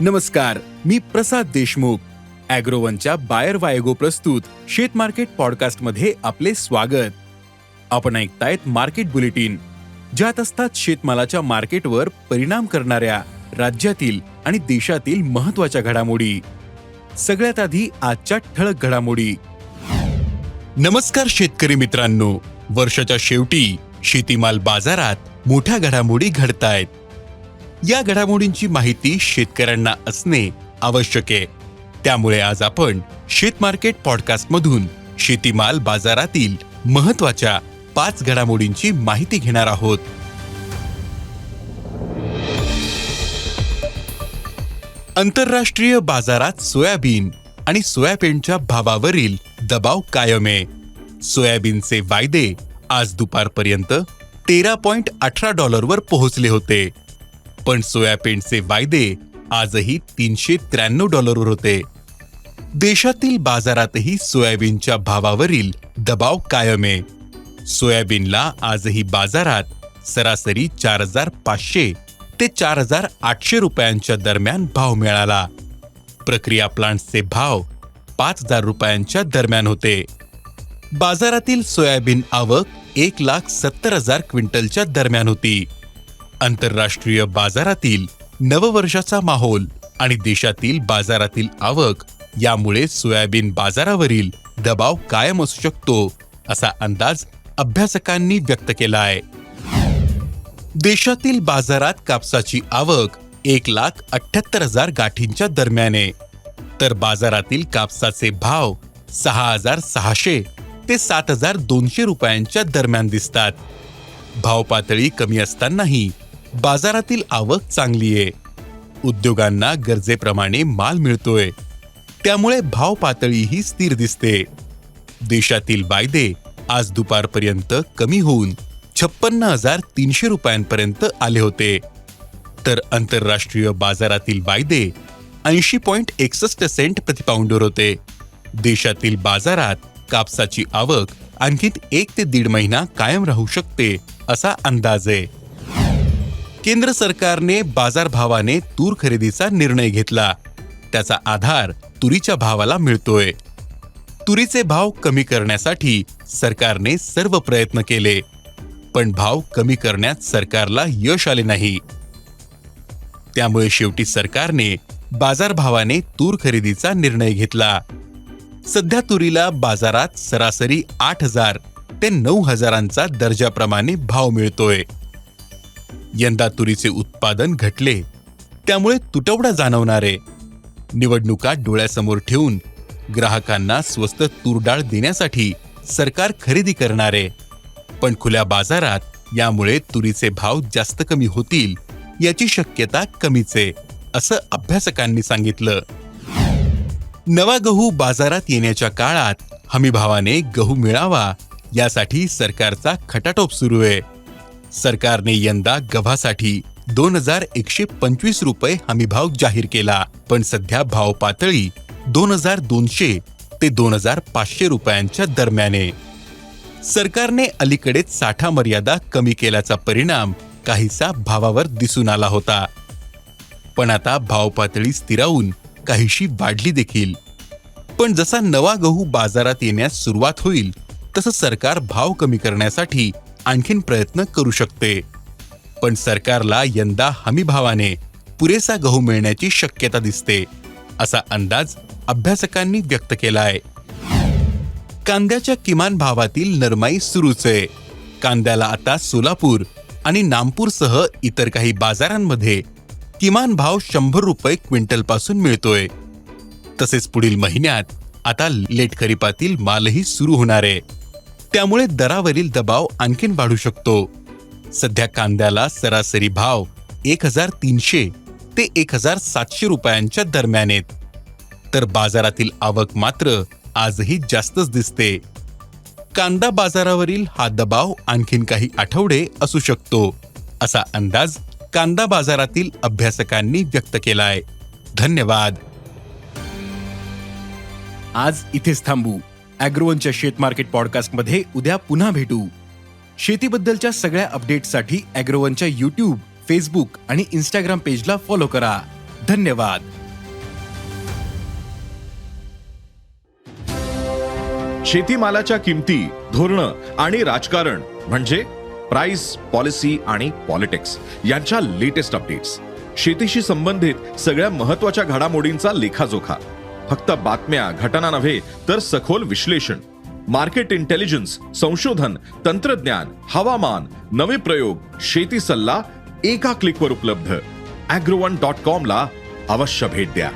नमस्कार मी प्रसाद देशमुख. अॅग्रोवनच्या बायर वायगो प्रस्तुत शेत मार्केट पॉडकास्टमध्ये आपले स्वागत. आपण ऐकतायत मार्केट बुलेटिन. ज्यात असतात शेतमालाच्या मार्केटवर परिणाम करणाऱ्या राज्यातील आणि देशातील महत्त्वाच्या घडामोडी. सगळ्यात आधी आजच्या ठळक घडामोडी. नमस्कार शेतकरी मित्रांनो. वर्षाच्या शेवटी शेतीमाल बाजारात मोठ्या घडामोडी घडतायत. या घडामोडींची माहिती शेतकऱ्यांना असणे आवश्यक आहे. त्यामुळे आज आपण शेत मार्केट शेतीमाल बाजारातील महत्त्वाच्या पाच घडामोडींची माहिती घेणार आहोत. आंतरराष्ट्रीय बाजारात सोयाबीन आणि सोयाबीनच्या भावावरील दबाव कायम आहे. सोयाबीनचे वायदे आज दुपारपर्यंत तेरा पॉइंट अठरा डॉलरवर पोहोचले होते. पण सोयाबीनचे वायदे आजही तीनशे त्र्याण्णव डॉलरवर होते. देशातील बाजारातही सोयाबीनच्या भावावरील दबाव कायम आहे. सोयाबीनला आजही बाजारात सरासरी चार हजार पाचशे ते चार हजार आठशे रुपयांच्या दरम्यान भाव मिळाला. प्रक्रिया प्लांट्सचे भाव पाच हजार रुपयांच्या दरम्यान होते. बाजारातील सोयाबीन आवक एक लाख सत्तर हजार क्विंटलच्या दरम्यान होती. आंतरराष्ट्रीय बाजारातील नववर्षाचा माहोल आणि देशातील बाजारातील आवक यामुळे सोयाबीन बाजारावरील दबाव कायम असू शकतो असा अंदाज अभ्यासकांनी व्यक्त केला आहे देशातील बाजारात कापसाची आवक एक लाख अठ्याहत्तर हजार गाठींच्या दरम्यान आहे तर बाजारातील कापसाचे भाव सहा हजार सहाशे ते सात हजार दोनशे रुपयांच्या दरम्यान दिसतात. भाव पातळी कमी असतानाही बाजारातील आवक चांगली आहे. उद्योगांना गरजेप्रमाणे माल मिळतोय. त्यामुळे भाव पातळीही स्थिर दिसते. देशातील वायदे आज दुपारपर्यंत कमी होऊन छप्पन्न हजार तीनशे रुपयांपर्यंत आले होते. तर आंतरराष्ट्रीय बाजारातील वायदे ऐंशी पॉईंट एकसष्ट सेंट प्रतिपाऊंडवर होते. देशातील बाजारात कापसाची आवक आणखी एक ते दीड महिना कायम राहू शकते असा अंदाज आहे. केंद्र सरकारने बाजारभावाने तूर खरेदीचा निर्णय घेतला. त्याचा आधार तुरीच्या भावाला मिळतोय. तुरीचे भाव कमी करण्यासाठी सरकारने सर्व प्रयत्न केले पण भाव कमी करण्यात सरकारला यश आले नाही. त्यामुळे शेवटी सरकारने बाजारभावाने तूर खरेदीचा निर्णय घेतला. सध्या तुरीला बाजारात सरासरी आठ हजार ते नऊ हजारांचा दर्जाप्रमाणे भाव मिळतोय. यंदा तुरीचे उत्पादन घटले. त्यामुळे तुटवडा जाणवणारे. निवडणुका डोळ्यासमोर ठेवून ग्राहकांना स्वस्त तूरडाळ देण्यासाठी सरकार खरेदी करणारे. पण खुल्या बाजारात यामुळे तुरीचे भाव जास्त कमी होतील याची शक्यता कमीच आहे असं अभ्यासकांनी सांगितलं. नवा गहू बाजारात येण्याच्या काळात हमीभावाने गहू मिळावा यासाठी सरकारचा खटाटोप सुरू आहे. सरकारने यंदा गव्हासाठी दोन हजार एकशे पंचवीस रुपये हमीभाव जाहीर केला. पण सध्या भाव पातळी दोन हजार दोनशे ते दोन हजार पाचशे रुपयांच्या दरम्याने. सरकारने अलीकडेच साठा मर्यादा कमी केल्याचा परिणाम काहीसा भावावर दिसून आला होता. पण आता भाव पातळी स्थिरावून काहीशी वाढली देखील. पण जसा नवा गहू बाजारात येण्यास सुरुवात होईल तसं सरकार भाव कमी करण्यासाठी आणखीन प्रयत्न करू शकते. पण सरकारला यंदा हमीभावाने पुरेसा गहू मिळण्याची शक्यता दिसते असा अंदाज अभ्यासकांनी व्यक्त केला आहे कांद्याच्या किमान भावातील नरमाई सुरूच आहे. कांद्याला आता सोलापूर आणि नामपूरसह इतर काही बाजारांमध्ये किमान भाव शंभर रुपये क्विंटलपासून मिळतोय. तसेच पुढील महिन्यात आता लेट खरीपातील मालही सुरू होणार आहे. त्यामुळे दरावरील दबाव आणखीन वाढू शकतो. सध्या कांद्याला सरासरी भाव एक हजार तीनशे ते एक हजार सातशे रुपयांच्या दरम्यान आहेत. तर बाजारातील आवक मात्र आजही जास्तच दिसते. कांदा बाजारावरील हा दबाव आणखीन काही आठवडे असू शकतो असा अंदाज कांदा बाजारातील अभ्यासकांनी व्यक्त केलाय. धन्यवाद. आज इथेच थांबू. अॅग्रोवनच्या शेत मार्केट पॉडकास्टमध्ये उद्या पुन्हा भेटू. शेतीबद्दलच्या सगळ्या अपडेट्ससाठी अॅग्रोवनच्या युट्यूब फेसबुक आणि इन्स्टाग्राम पेजला फॉलो करा. धन्यवाद. शेतीमालाच्या किमती धोरणं आणि राजकारण म्हणजे प्राइस पॉलिसी आणि पॉलिटिक्स यांच्या लेटेस्ट अपडेट्स शेतीशी संबंधित सगळ्या महत्त्वाच्या घडामोडींचा लेखाजोखा. फक्त बातम्या घटना नव्हे तर सखोल विश्लेषण. मार्केट इंटेलिजन्स संशोधन तंत्रज्ञान हवामान नवे प्रयोग शेती सल्ला एका क्लिकवर उपलब्ध. अॅग्रोवन डॉट कॉम ला अवश्य भेट द्या.